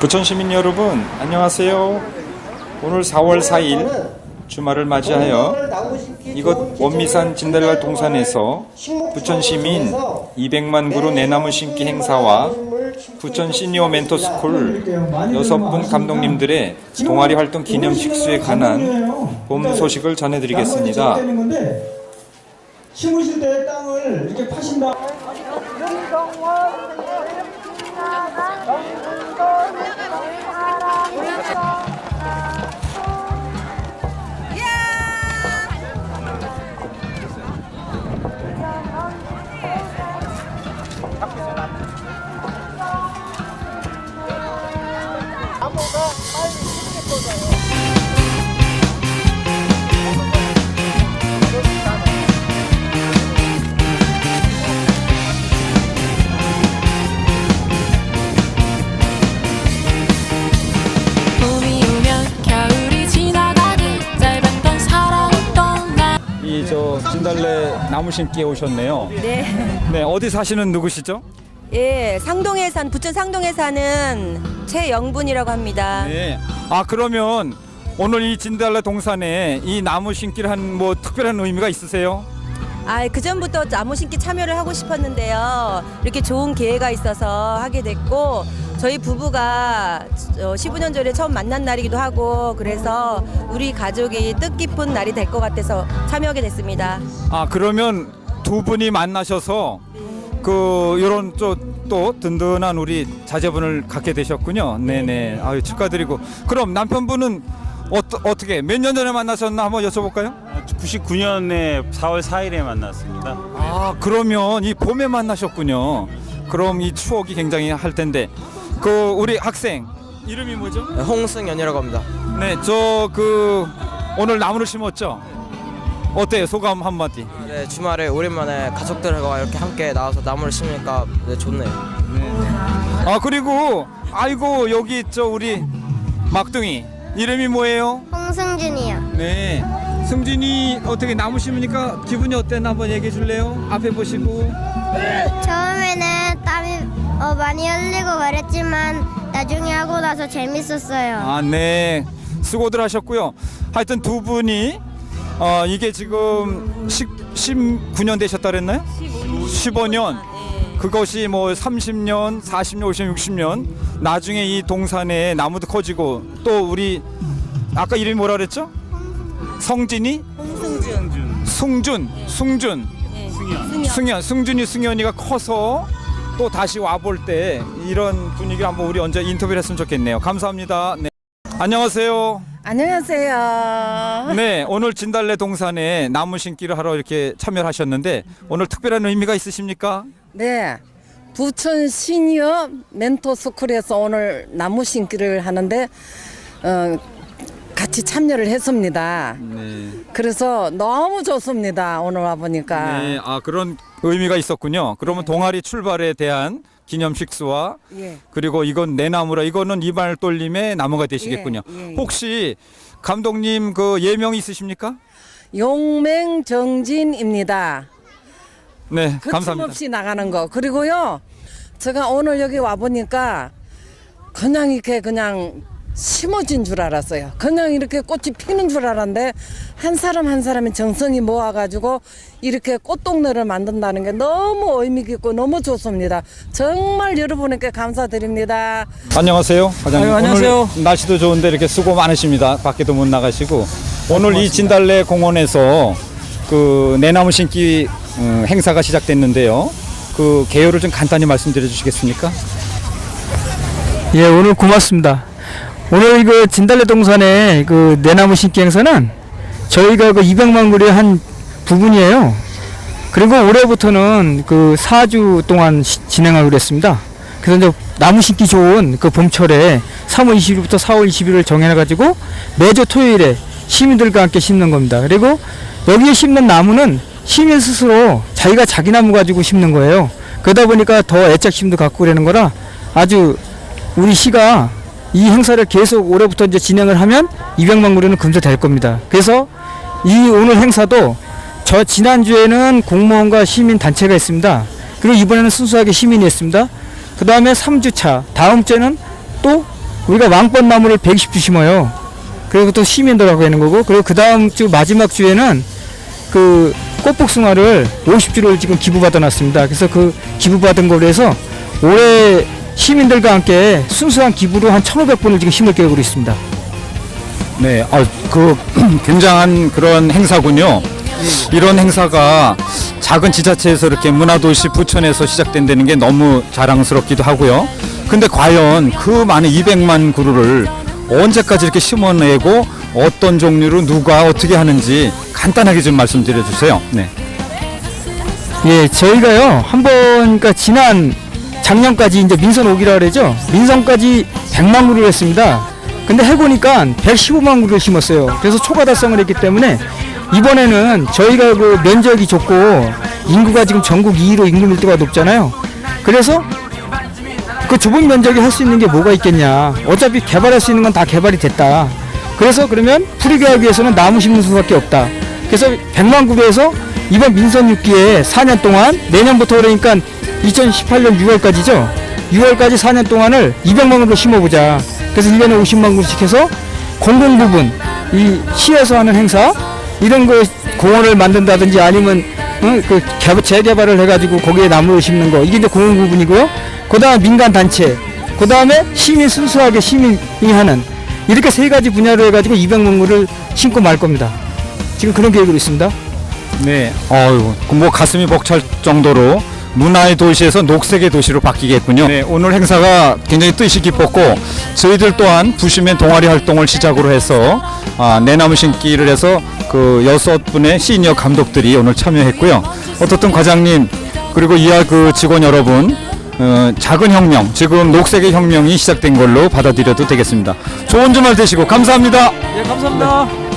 부천 시민 여러분 안녕하세요. 오늘 4월 4일 주말을 맞이하여 이곳 원미산 진달라 동산에서 부천 시민 200만 그루 내나무 심기 행사와 부천 시니어 멘토스쿨 여섯 분 감독님들의 동아리 활동 기념 식수에 관한 봄 소식을 전해드리겠습니다. 심으실 때 땅을 이렇게 파신다. 저 진달래 나무 심기에 오셨네요. 네. 네 어디 사시는 누구시죠? 예, 상동에 산 부천 상동에 사는 최영분이라고 합니다. 네. 아 그러면 오늘 이 진달래 동산에 이 나무 심기를 한 뭐 특별한 의미가 있으세요? 아, 그 전부터 나무 심기 참여를 하고 싶었는데요. 이렇게 좋은 기회가 있어서 하게 됐고 저희 부부가 어, 15년 전에 처음 만난 날이기도 하고 그래서 우리 가족이 뜻깊은 날이 될 것 같아서 참여하게 됐습니다. 아 그러면 두 분이 만나셔서 그 요런 또, 또 든든한 우리 자제분을 갖게 되셨군요. 네네. 아유 축하드리고 그럼 남편분은 어, 어떻게 몇 년 전에 만나셨나 한번 여쭤볼까요? 99년에 4월 4일에 만났습니다. 아 그러면 이 봄에 만나셨군요. 그럼 이 추억이 굉장히 할 텐데 그 우리 학생 이름이 뭐죠? 홍승연이라고 합니다. 네, 저 그 오늘 나무를 심었죠. 어때요? 소감 한마디. 네, 주말에 오랜만에 가족들과 이렇게 함께 나와서 나무를 심으니까 네, 좋네요. 아 그리고 아이고 여기 있죠 우리 막둥이 이름이 뭐예요? 홍승준이요. 네. 승진이 어떻게 나무 심으니까 기분이 어땠나 한번 얘기해 줄래요? 앞에 보시고. 처음에는 땀이 어, 많이 흘리고 그랬지만 나중에 하고 나서 재밌었어요. 아, 네. 수고들 하셨고요. 하여튼 두 분이 어 이게 지금 10, 19년 되셨다 그랬나요? 15년. 그것이 뭐 30년, 40년, 50년, 60년 나중에 이 동산에 나무도 커지고 또 우리 아까 이름이 뭐라 그랬죠? 성진이? 홍승준. 승준, 승준, 승현. 승현, 승준이, 승현이가 커서 또 다시 와볼 때 이런 분위기를 한번 우리 언제 인터뷰를 했으면 좋겠네요. 감사합니다. 네. 안녕하세요. 안녕하세요. 네, 오늘 진달래 동산에 나무 심기를 하러 이렇게 참여를 하셨는데 오늘 특별한 의미가 있으십니까? 네. 부천 시니어 멘토 스쿨에서 오늘 나무 심기를 하는데 어, 같이 참여를 했습니다. 네. 그래서 너무 좋습니다. 오늘 와 보니까. 네, 아 그런 의미가 있었군요. 그러면 동아리 출발에 대한 기념 식수와 예. 그리고 이건 내 나무라 이거는 이발 돌림의 나무가 되시겠군요. 예, 예, 예. 혹시 감독님 그 예명 있으십니까? 용맹 정진입니다. 네, 감사합니다. 거침없이 나가는 거. 그리고요. 제가 오늘 여기 와 보니까 그냥 이렇게 그냥 심어진 줄 알았어요. 그냥 이렇게 꽃이 피는 줄 알았는데 한 사람 한 사람의 정성이 모아가지고 이렇게 꽃동네를 만든다는 게 너무 의미 깊고 너무 좋습니다. 정말 여러분께 감사드립니다. 안녕하세요, 과장님. 아유, 안녕하세요. 오늘 날씨도 좋은데 이렇게 수고 많으십니다. 밖에도 못 나가시고 오늘 이 진달래 공원에서 그 내나무 심기 음, 행사가 시작됐는데요. 그 개요를 좀 간단히 말씀드려 주시겠습니까? 예, 오늘 고맙습니다. 오늘 그 진달래 동산의 그 내나무 심기 행사는 저희가 그 200만 그루의 한 부분이에요. 그리고 올해부터는 그 4주 동안 시- 진행하기로 했습니다. 그래서 이제 나무 심기 좋은 그 봄철에 3월 20일부터 4월 20일을 정해가지고 매주 토요일에 시민들과 함께 심는 겁니다. 그리고 여기에 심는 나무는 시민 스스로 자기가 자기 나무 가지고 심는 거예요. 그러다 보니까 더 애착심도 갖고 그러는 거라 아주 우리 시가 이 행사를 계속 올해부터 이제 진행을 하면 200만 그루는 금세 될 겁니다. 그래서 이 오늘 행사도 저 지난주에는 공무원과 시민 단체가 있습니다. 그리고 이번에는 순수하게 시민이 했습니다. 그 다음에 3주차 다음 주에는 또 우리가 왕벚나무를 120주 심어요. 그리고 또 시민들하고 하는 거고 그리고 그 다음 주 마지막 주에는 그 꽃복숭아를 50주를 지금 기부받아 놨습니다. 그래서 그 기부받은 걸로 해서 올해 시민들과 함께 순수한 기부로 한 1,500분을 지금 심을 계획으로 있습니다. 네, 아, 그 굉장한 그런 행사군요. 이런 행사가 작은 지자체에서 이렇게 문화도시 부천에서 시작된다는 게 너무 자랑스럽기도 하고요. 근데 과연 그 많은 200만 그루를 언제까지 이렇게 심어내고 어떤 종류로 누가 어떻게 하는지 간단하게 좀 말씀드려 주세요. 네. 예, 저희가요, 한 번, 그러니까 지난 작년까지 이제 민선 오기라 그러죠. 민선까지 100만 그루를 했습니다. 근데 해보니까 115만 그루를 심었어요. 그래서 초과 달성을 했기 때문에 이번에는 저희가 그 면적이 좁고 인구가 지금 전국 2위로 인구 밀도가 높잖아요. 그래서 그 좁은 면적에 할 수 있는 게 뭐가 있겠냐. 어차피 개발할 수 있는 건 다 개발이 됐다. 그래서 그러면 풀이교하기 위해서는 나무 심는 수밖에 없다. 그래서 100만 구배에서 이번 민선 6기에 4년 동안 내년부터 그러니까 2018년 6월까지죠. 6월까지 4년 동안을 200만 그루로 심어보자. 그래서 1년에 50만 그루씩 해서 공공 부분, 이 시에서 하는 행사, 이런 거 공원을 만든다든지 아니면 어, 그 개- 재개발을 해가지고 거기에 나무를 심는 거 이게 이제 공공 부분이고요. 그다음 에 민간 단체, 그다음에 시민 순수하게 시민이 하는 이렇게 세 가지 분야로 해가지고 200만 그루를 심고 말 겁니다. 지금 그런 계획으로 있습니다. 네, 어유, 뭐 가슴이 벅찰 정도로 문화의 도시에서 녹색의 도시로 바뀌겠군요. 네, 오늘 행사가 굉장히 뜻이 깊었고 저희들 또한 부시맨 동아리 활동을 시작으로 해서 아, 내나무 심기를 해서 그 여섯 분의 시니어 감독들이 오늘 참여했고요. 어떻든 과장님 그리고 이하 그 직원 여러분 어, 작은 혁명, 지금 녹색의 혁명이 시작된 걸로 받아들여도 되겠습니다. 좋은 주말 되시고 감사합니다. 예, 감사합니다.